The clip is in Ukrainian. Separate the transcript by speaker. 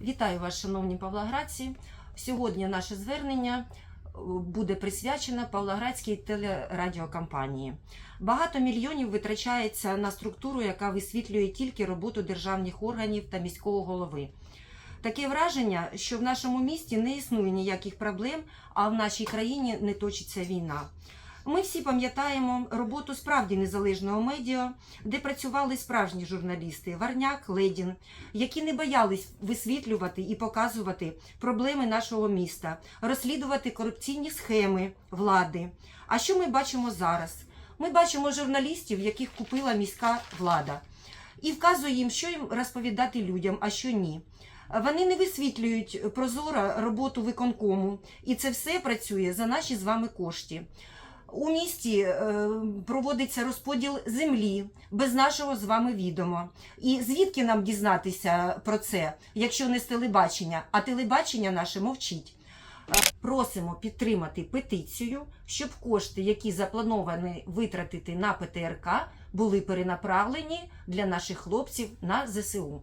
Speaker 1: Вітаю вас, шановні павлоградці. Сьогодні наше звернення е, буде присвячено Павлоградській телерадіокампанії. Багато мільйонів витрачається на структуру, яка висвітлює тільки роботу державних органів та міського голови. Таке враження, що в нашому місті не існує ніяких проблем, а в нашій країні не точиться війна. Ми всі пам'ятаємо роботу справді незалежного медіа, де працювали справжні журналісти Варняк, Ледін, які не боялись висвітлювати і показувати проблеми нашого міста, розслідувати корупційні схеми влади. А що ми бачимо зараз? Ми бачимо журналістів, яких купила міська влада, і вказує їм, що їм розповідати людям, а що ні. Вони не висвітлюють прозоро роботу виконкому, і це все працює за наші з вами кошти. У місті е, проводиться розподіл землі без нашого з вами відома. І звідки нам дізнатися про це, якщо не з телебачення, а телебачення наше мовчить. Е, Просимо підтримати петицію, щоб кошти, які заплановані витратити на ПТРК, були перенаправлені для наших хлопців на ЗСУ.